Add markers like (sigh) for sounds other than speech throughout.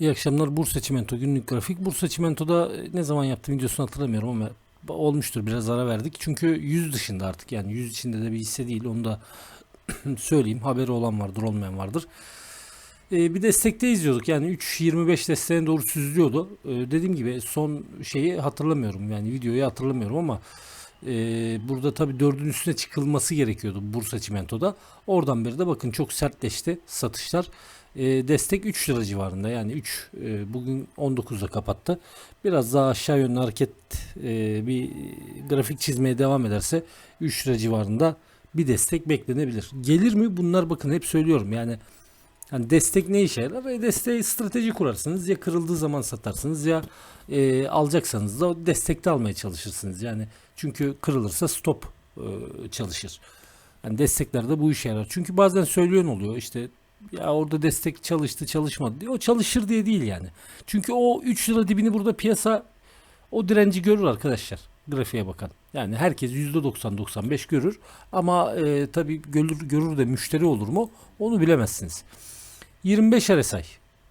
İyi akşamlar Bursa Çimento günlük grafik. Bursa Çimento'da e, ne zaman yaptığım videosunu hatırlamıyorum ama olmuştur biraz ara verdik. Çünkü 100 dışında artık yani 100 içinde de bir hisse değil onu da (clears throat) söyleyeyim. Haberi olan vardır olmayan vardır. Ee, bir destekte izliyorduk yani 3.25 desteğine doğru süzülüyordu. Ee, dediğim gibi son şeyi hatırlamıyorum yani videoyu hatırlamıyorum ama e, burada tabi dördün üstüne çıkılması gerekiyordu Bursa Çimento'da. Oradan beri de bakın çok sertleşti satışlar. E, destek 3 lira civarında yani 3 e, bugün 19'da kapattı. Biraz daha aşağı yönlü hareket e, bir grafik çizmeye devam ederse 3 lira civarında bir destek beklenebilir. Gelir mi? Bunlar bakın hep söylüyorum yani Hani destek ne işe yarar? E desteği strateji kurarsınız. Ya kırıldığı zaman satarsınız ya e, alacaksanız da destekte almaya çalışırsınız. Yani çünkü kırılırsa stop e, çalışır. Yani desteklerde bu işe yarar. Çünkü bazen söyleyen oluyor işte ya orada destek çalıştı çalışmadı diye. O çalışır diye değil yani. Çünkü o 3 lira dibini burada piyasa o direnci görür arkadaşlar. Grafiğe bakan. Yani herkes %90-95 görür. Ama e, tabii görür, görür de müşteri olur mu? Onu bilemezsiniz. 25 RSI.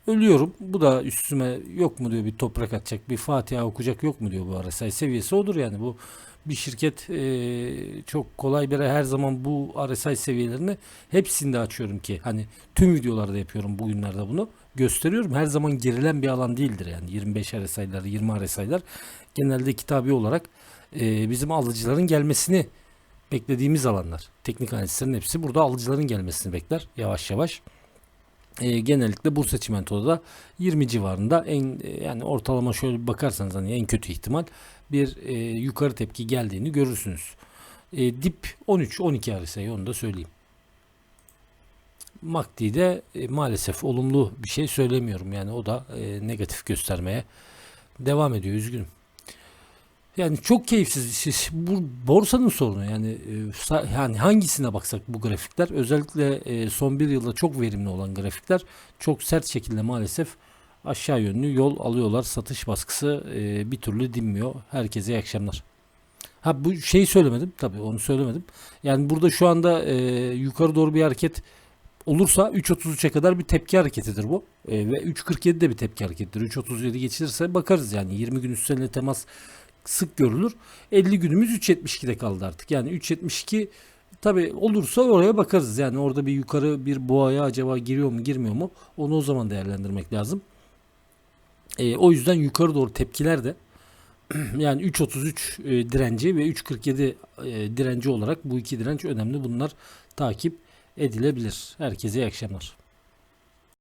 Ölüyorum. Bu da üstüme yok mu diyor bir toprak atacak, bir Fatiha okuyacak yok mu diyor bu RSI seviyesi odur yani bu bir şirket e, çok kolay bir her zaman bu RSI seviyelerini hepsinde açıyorum ki hani tüm videolarda yapıyorum bugünlerde bunu gösteriyorum. Her zaman gerilen bir alan değildir yani 25 RSI'lar 20 RSI'lar genelde kitabi olarak e, bizim alıcıların gelmesini beklediğimiz alanlar. Teknik analistlerin hepsi burada alıcıların gelmesini bekler yavaş yavaş. E, genellikle Bursa Çimento'da da 20 civarında en e, yani ortalama şöyle bakarsanız hani en kötü ihtimal bir e, yukarı tepki geldiğini görürsünüz. E, dip 13-12 RSI onu da söyleyeyim. MACD'de e, maalesef olumlu bir şey söylemiyorum yani o da e, negatif göstermeye devam ediyor üzgünüm. Yani çok keyifsiz. Siz- Bu borsanın sorunu yani e, yani hangisine baksak bu grafikler özellikle e, son bir yılda çok verimli olan grafikler çok sert şekilde maalesef aşağı yönlü yol alıyorlar. Satış baskısı e, bir türlü dinmiyor. Herkese iyi akşamlar. Ha bu şeyi söylemedim tabii onu söylemedim. Yani burada şu anda e, yukarı doğru bir hareket olursa 3.33'e kadar bir tepki hareketidir bu. E, ve 3.47 de bir tepki hareketidir. 3.37 geçilirse bakarız yani 20 gün üstüne temas sık görülür. 50 günümüz 3.72'de kaldı artık. Yani 3.72 tabi olursa oraya bakarız. Yani orada bir yukarı bir boğaya acaba giriyor mu girmiyor mu onu o zaman değerlendirmek lazım. E, o yüzden yukarı doğru tepkiler de (clears throat) yani 3.33 e, direnci ve 3.47 e, direnci olarak bu iki direnç önemli. Bunlar takip edilebilir. Herkese iyi akşamlar.